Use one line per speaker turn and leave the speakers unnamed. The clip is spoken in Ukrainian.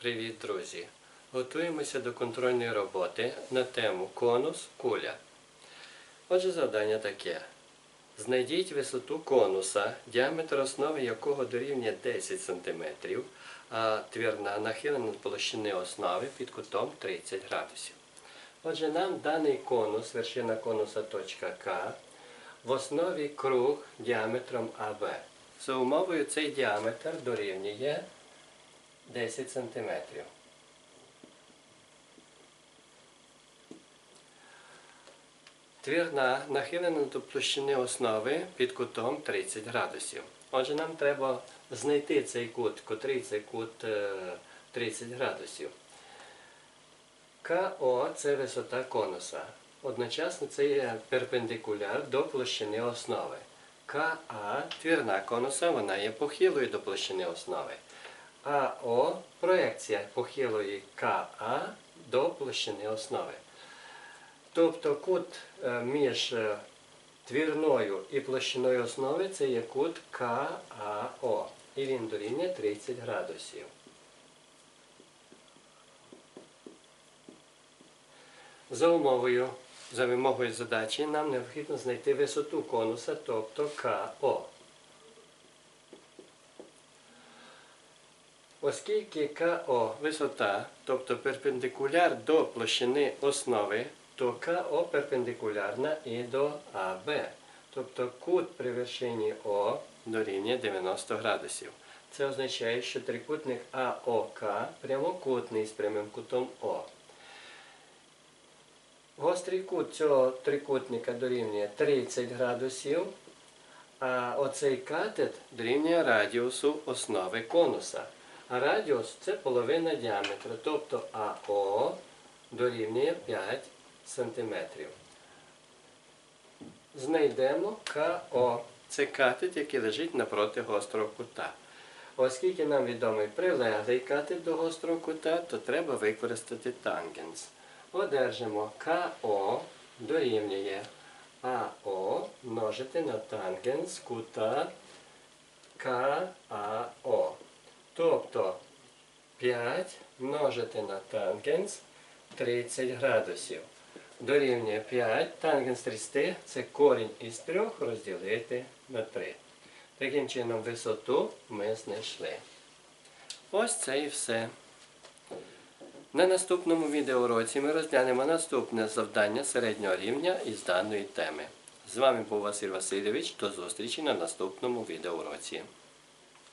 Привіт, друзі! Готуємося до контрольної роботи на тему конус куля. Отже, завдання таке. Знайдіть висоту конуса, діаметр основи якого дорівнює 10 см, а твірна нахилена площини основи під кутом 30 градусів. Отже, нам даний конус, вершина конуса точка К, в основі круг діаметром АБ. За умовою цей діаметр дорівнює 10 см. Твірна нахилена до площини основи під кутом 30 градусів. Отже, нам треба знайти цей кут, котрий цей кут е, 30 градусів. КО це висота конуса. Одночасно це є перпендикуляр до площини основи. КА твірна конуса, вона є похилою до площини основи. АО проекція похилої КА до площини основи. Тобто кут е, між е, твірною і площиною основи це є кут КАО. І він дорівнює 30 градусів. За умовою, за вимогою задачі, нам необхідно знайти висоту конуса, тобто КО. Оскільки КО висота, тобто перпендикуляр до площини основи, то КО перпендикулярна і до АБ. Тобто кут при вершині О дорівнює 90 градусів. Це означає, що трикутник АОК прямокутний з прямим кутом О. Гострий кут цього трикутника дорівнює 30 градусів, а оцей катет дорівнює радіусу основи конуса. А радіус це половина діаметру, тобто АО дорівнює 5 см. Знайдемо КО. Це катет, який лежить напроти гострого кута. Оскільки нам відомий прилеглий катет до гострого кута, то треба використати тангенс. Одержимо КО дорівнює АО множити на тангенс кута КАО. Тобто 5 множити на тангенс 30 градусів. Дорівнює 5, тангенс 30 це корінь із 3 розділити на 3. Таким чином висоту ми знайшли. Ось це і все. На наступному відеоуроці ми розглянемо наступне завдання середнього рівня із даної теми. З вами був Василь Васильович. До зустрічі на наступному відеоуроці.